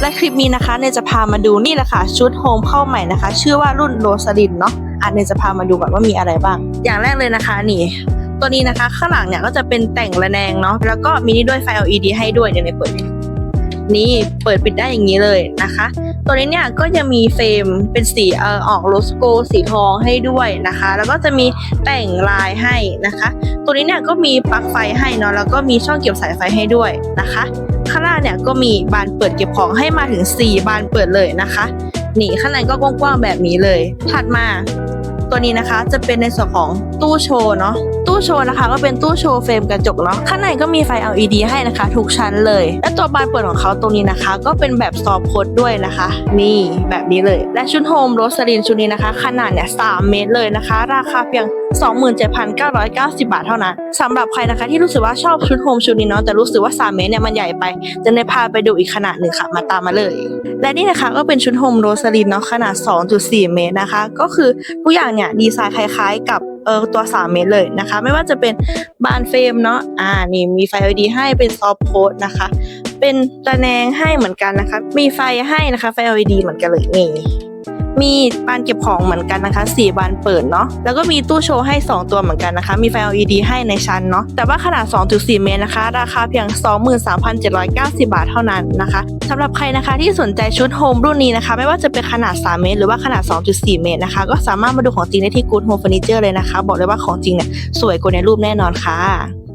และคลิปนี้นะคะเนยจะพามาดูนี่แหละค่ะชุดโฮมเข้าใหม่นะคะ ชื่อว่ารุ่นโรสลินเนาะอะเนยจะพามาดูก่อนว่ามีอะไรบ้าง อย่างแรกเลยนะคะนี่ ตัวนี้นะคะข้างหลังเนี่ยก็จะเป็นแต่งระแนงเนาะแล้วก็มีนี่ด้วยไฟ LED ให้ด้วยเดี๋ยวเนยเปิดนี่เปิดปิดได้อย่างนี้เลยนะคะ ตัวนี้เนี่ยก็จะมีเฟรมเป็นสีเออออกโลสโกสีทองให้ด้วยนะคะ แล้วก็จะมีแต่งลายให้นะคะ ตัวนี้เนี่ยก็มีปลั๊กไฟให้เนาะแล้วก็มีช่องเก็บสายไฟให้ด้วยนะคะ ข้างล่างเนี่ยก็มีบานเปิดเก็บของให้มาถึง 4 บานเปิดเลยนะคะ นี่ข้างในก็กว้างๆแบบนี้เลย ถัดมา ตัวนี้นะคะ จะเป็นในส่วนของตู้โชว์เนาะตู้โชว์นะคะ ก็เป็นตู้โชว์เฟรมกระจกเนาะข้างในก็มีไฟ LED ให้นะคะ ทุกชั้นเลย และตัวบานเปิดของเขาตรงนี้นะคะ ก็เป็นแบบซอฟโคดด้วยนะคะ นี่แบบนี้เลย และชุดโฮมโรสลินชุดนี้นะคะ ขนาดเนี่ย3เมตรเลยนะคะ ราคาเพียง 27,990 บาทเท่านั้นสำหรับใครนะคะที่รู้สึกว่าชอบชุดโฮมชุดนี้เนาะแต่รู้สึกว่า 3 เมตรเนี่ยมันใหญ่ไป จะได้พาไปดูอีกขนาดหนึ่งค่ะมาตามมาเลย และนี่นะคะก็เป็นชุดโฮมโรสลินเนาะขนาด 2.4 เมตรนะคะ ก็คือทุกอย่างเนี่ยดีไซน์คล้ายๆ กับเออตัว 3 เมตรเลยนะคะ ไม่ว่าจะเป็นบานเฟรมเนาะอ่านี่มีไฟ LED ให้เป็นซอฟต์โค้ดนะคะ เป็นตะแนงให้เหมือนกันนะคะ มีไฟให้นะคะไฟ LED เหมือนกันเลยนี่ มีบานเก็บของเหมือนกันนะคะสี่บานเปิดเนาะแล้วก็มีตู้โชว์ให้ 2 ตัวเหมือนกันนะคะ มีไฟ LED ให้ในชั้นเนาะแต่ว่าขนาด 2.4 เมตรนะคะ ราคาเพียง 23,790 บาทเท่านั้นนะคะสำหรับใครนะคะที่สนใจชุดโฮมรุ่นนี้นะคะ ไม่ว่าจะเป็นขนาด 3 เมตร หรือว่าขนาด 2.4 เมตรนะคะ ก็สามารถมาดูของจริงได้ที่ Good Home Furniture เลยนะคะ บอกเลยว่าของจริงเนี่ยสวยกว่าในรูปแน่นอนค่ะ